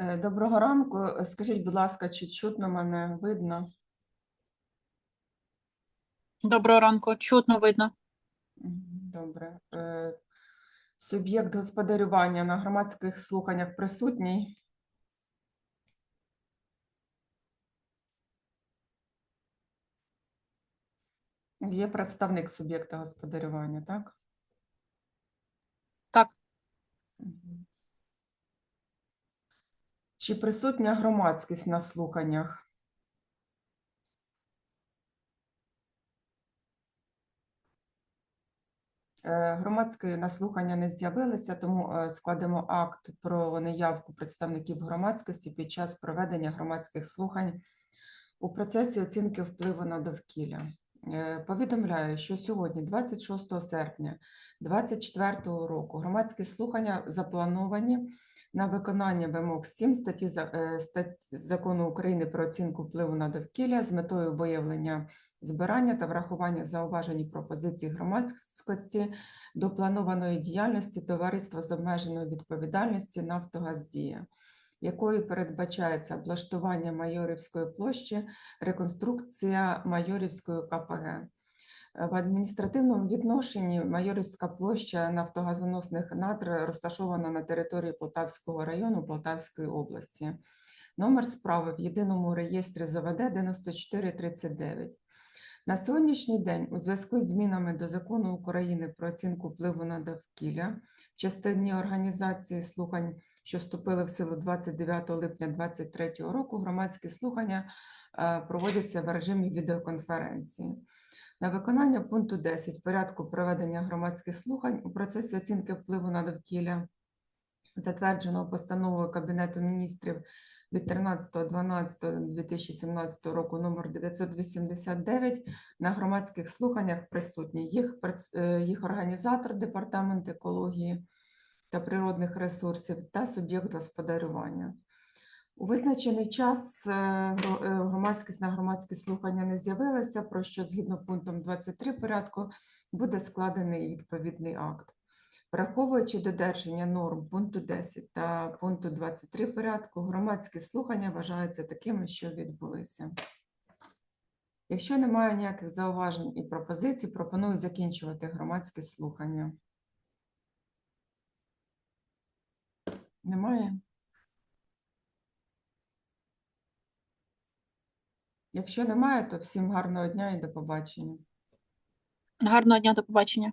Е, Доброго ранку. Е, Скажіть, будь ласка, чи чутно мене видно? Доброго ранку, чутно видно. Добре. Е, Суб'єкт господарювання на громадських слуханнях присутній? Є представник суб'єкта господарювання, так? Так. Чи присутня громадськість на слуханнях? Е, Громадські на слухання не з'явилися, тому е, складемо акт про неявку представників громадськості під час проведення громадських слухань у процесі оцінки впливу на довкілля. Е, Повідомляю, що сьогодні, 26 серпня 2024 року, громадські слухання заплановані на виконання вимог 7 статті е, Закону України про оцінку впливу на довкілля з метою виявлення збирання та врахування зауважень і пропозицій громадськості до планованої діяльності товариства з обмеженою відповідальністю «Нафтогаздія», якою передбачається облаштування Майорівської площі, реконструкція Майорівської КПГ. Е, В адміністративному відношенні Майорівська площа нафтогазоносних надр розташована на території Полтавського району Полтавської області. Номер справи в єдиному реєстрі ЗВД 9439. На сьогоднішній день у зв'язку з змінами до закону України про оцінку впливу на довкілля в частині організації слухань, що вступили в силу 29 липня 2023 року, громадські слухання е, проводяться в режимі відеоконференції. На виконання пункту 10 порядку проведення громадських слухань у процесі оцінки впливу на довкілля, затвердженого постановою Кабінету міністрів від 13.12.2017 року номер 989 на громадських слуханнях присутні їх, е, їх організатор Департамент екології та природних ресурсів та суб'єкт господарювання. У визначений час е, е, громадськість на громадські слухання не з'явилася, про що згідно пунктом 23 порядку буде складений відповідний акт. Враховуючи додержання норм пункту 10 та пункту 23 порядку, громадські слухання вважаються такими, що відбулися. Якщо немає ніяких зауважень і пропозицій, пропоную закінчувати громадські слухання. Немає? Якщо немає, то всім гарного дня і до побачення. Гарного дня, до побачення.